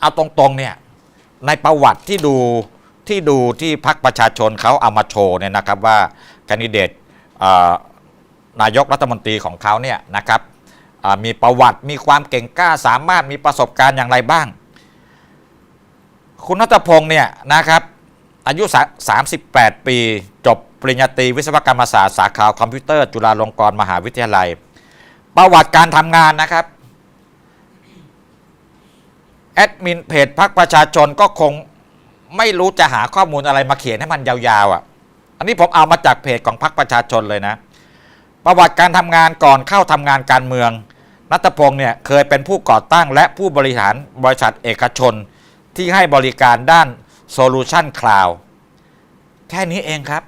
เอาตรงๆเนี่ยในประวัติที่ดูที่ดูที่พรรคประชาชนเขาเอามาโชว์เนี่ยนะครับว่าแคนดิเดตนายกรัฐมนตรีของเขาเนี่ยนะครับมีประวัติมีความเก่งกล้าสามารถมีประสบการณ์อย่างไรบ้าง คุณนัทพงศ์เนี่ยนะครับอายุ 38 ปี จบปริญญาตรีวิศวกรรมศาสตร์สาขาคอมพิวเตอร์ จุฬาลงกรณ์มหาวิทยาลัย ประวัติการทำงานนะครับ แอดมินเพจพักประชาชนก็คงไม่รู้จะหาข้อมูลอะไรมาเขียนให้มันยาวๆอะ อันนี้ผมเอามาจากเพจของพักประชาชนเลยนะ ประวัติการทำงานก่อนเข้าทำงานการเมือง นัทพงศ์เนี่ยเคยเป็นผู้ก่อตั้งและผู้บริหารบริษัทเอกชน ที่ให้บริการด้าน Solution Cloud แค่นี้เองครับ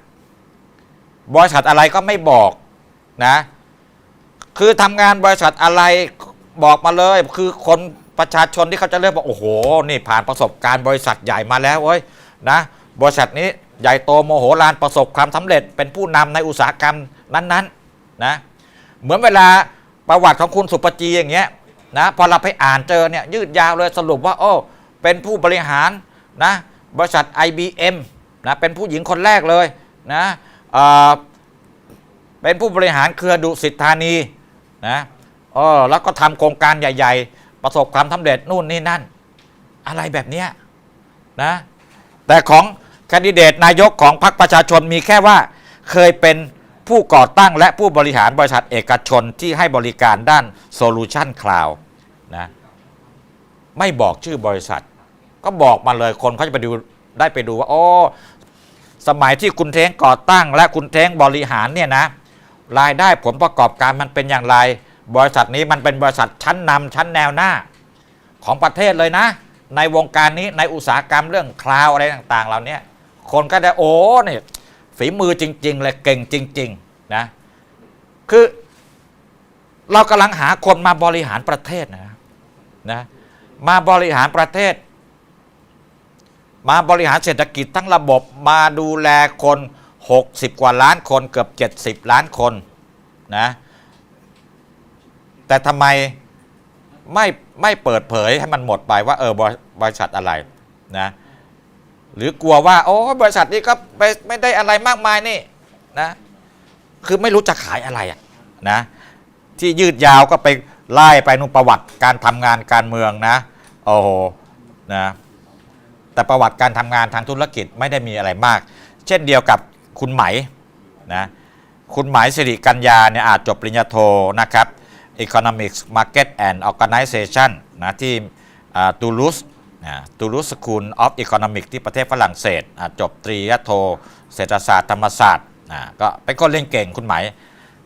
บริษัทอะไรก็ไม่บอกนะ คือทำงานบริษัทอะไรบอกมาเลย คือคน ประชาชนที่เขาจะเลือกว่าโอ้โห นี่ผ่านประสบการณ์บริษัทใหญ่มาแล้วเว้ยนะบริษัทนี้ใหญ่โตโมโหลานประสบความสำเร็จ เป็นผู้นำในอุตสาหกรรมนั้นๆนะเหมือนเวลาประวัติของคุณสุปจีอย่างเงี้ยนะพอเราไปอ่านเจอเนี่ยยืดยาวเลยสรุปว่าโอ้เป็นผู้บริหารนะบริษัท IBM นะเป็นผู้หญิงคนแรกเลยนะเออเป็นผู้บริหารเครือดุสิตธานีนะเออแล้วก็ทำโครงการใหญ่ ๆ ประสบความสำเร็จนู่นนี่นั่น อะไรแบบเนี้ยนะแต่ของแคนดิเดตนายกของพรรคประชาชนมีแค่ว่าเคยเป็นผู้ก่อตั้งและผู้บริหารบริษัทเอกชนที่ให้บริการด้าน Solution Cloud นะไม่บอกชื่อบริษัท ก็บอกมาเลยคนเขาจะไปดูได้ไปดูว่าโอ้สมัยที่คุณเท้งก่อตั้ง และคุณเท้งบริหารเนี่ยนะรายได้ผลประกอบการมันเป็นอย่างไร บริษัทนี้มันเป็นบริษัทชั้นนำชั้นแนวหน้า ของประเทศเลยนะ ในวงการนี้ในอุตสาหกรรมเรื่องคลาวอะไรต่างๆเหล่านี้คนก็ได้โอ้เนี่ยฝีมือจริง ๆ เลยเก่งจริง ๆ นะ คือเรากำลังหาคนมาบริหารประเทศนะนะมาบริหารประเทศ มาบริหารเศรษฐกิจทั้งระบบมาดูแลคน 60 กว่าล้านคนเกือบ 70 ล้านคนนะ แต่ทำไมไม่ไม่เปิดเผยให้มันหมดไปว่าเออบริบริษัทอะไรนะหรือกลัวว่าโอ้บริษัทนี้ก็ไม่ไม่ได้อะไรมากมายนี่นะคือไม่รู้จะขายอะไรอะนะที่ยืดยาวก็ไปไล่ไปนุประวัติการทำงานการเมืองนะโอ้โหนะแต่ประวัติการทำงานทางธุรกิจไม่ได้มีอะไรมาก เช่นเดียวกับคุณไหมนะคุณหมายสิริกัญญาเนี่ยอาจจบปริญญาโทนะครับ Economics Market and Organization นะที่ตูลูสตูลูสสคูลออฟอีโคโนมิกที่ประเทศฝรั่งเศสจบตรีโท เศรษฐศาสตร์ธรรมศาสตร์นะก็เป็นคนเล่นเก่งคุณไหม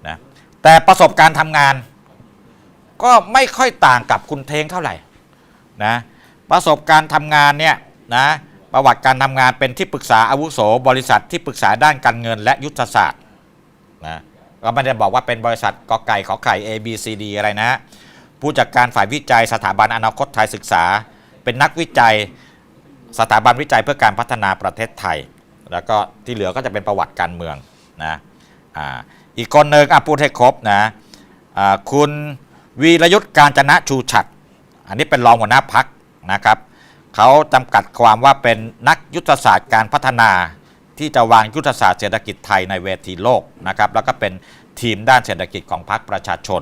นะแต่ประสบการณ์ทำงาน ก็ไม่ค่อยต่างกับคุณเทงเท่าไหร่นะประสบการณ์ทำงานเนี่ยนะประวัติการทำงานเป็นที่ปรึกษาอาวุโสบริษัทที่ปรึกษาด้านการเงินและยุทธศาสตร์นะ ก็ไม่ได้บอกว่าเป็นบริษัทกอไก่ขอไข่ A B C D อะไรนะผู้จัดการฝ่ายวิจัยสถาบันอนาคตไทยศึกษา เป็นนักวิจัยสถาบันวิจัยเพื่อการพัฒนาประเทศไทย แล้วก็ที่เหลือก็จะเป็นประวัติการเมืองนะอ่าอีกคนหนึ่งอะพูดให้ครบนะอ่าคุณวีรยุทธ์การจนะชูฉัด อันนี้เป็นรองหัวหน้าพักนะครับเขาจำกัดความว่าเป็นนักยุทธศาสตร์การพัฒนา ที่จะวางยุทธศาสตร์เศรษฐกิจไทยในเวทีโลกนะครับแล้วก็เป็นทีมด้านเศรษฐกิจของพรรคประชาชน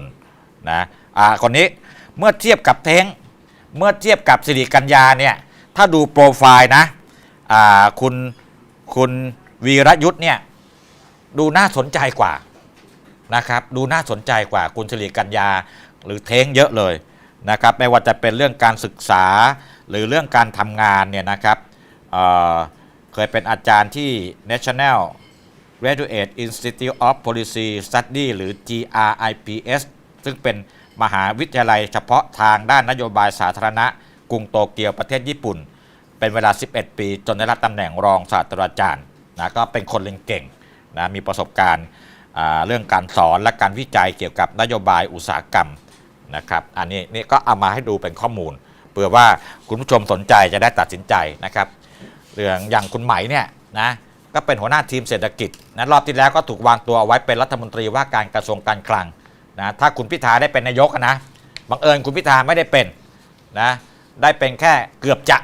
นะอ่าคนนี้เมื่อเทียบกับเท้งเมื่อเทียบกับสิริกัญญาเนี่ยถ้าดูโปรไฟล์นะอ่าคุณคุณวีรยุทธ์เนี่ยดูน่าสนใจกว่านะครับดูน่าสนใจกว่าคุณสิริกัญญาหรือเท้งเยอะเลยนะครับไม่ว่าจะเป็นเรื่องการศึกษาหรือเรื่องการทำงานเนี่ยนะครับ เคยเป็นอาจารย์ที่ National Graduate Institute of Policy Study หรือ GRIPS ซึ่งเป็นมหาวิทยาลัยเฉพาะทางด้านนโยบายสาธารณะ กรุงโตเกียวประเทศญี่ปุ่น เป็นเวลา 11 ปี จนได้รับตำแหน่งรองศาสตราจารย์นะก็เป็นคนเรียนเก่งนะมีประสบการณ์เรื่องการสอนและการวิจัยเกี่ยวกับนโยบายอุตสาหกรรมนะครับอันนี้นี่ก็เอามาให้ดูเป็นข้อมูลเผื่อว่าคุณผู้ชมสนใจจะได้ตัดสินใจนะครับ เรื่องอย่างคุณไหมเนี่ยนะก็เป็นหัวหน้าทีมเศรษฐกิจนะรอบที่แล้วก็ถูกวางตัวเอาไว้เป็นรัฐมนตรีว่าการกระทรวงการคลังนะถ้าคุณพิธาได้เป็นนายกนะบังเอิญคุณพิธาไม่ได้เป็นนะได้เป็นแค่เกือบจะ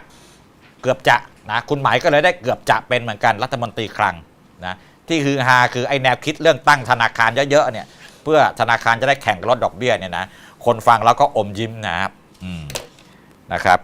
เกือบจะนะคุณหมายก็เลยได้เกือบจะเป็นเหมือนกันรัฐมนตรีคลังนะที่ฮือฮาคือไอแนวคิดเรื่องตั้งธนาคารเยอะๆเนี่ยเพื่อธนาคารจะได้แข่งลดดอกเบี้ยเนี่ยนะคนฟังแล้วก็อมยิ้มนะครับนะครับ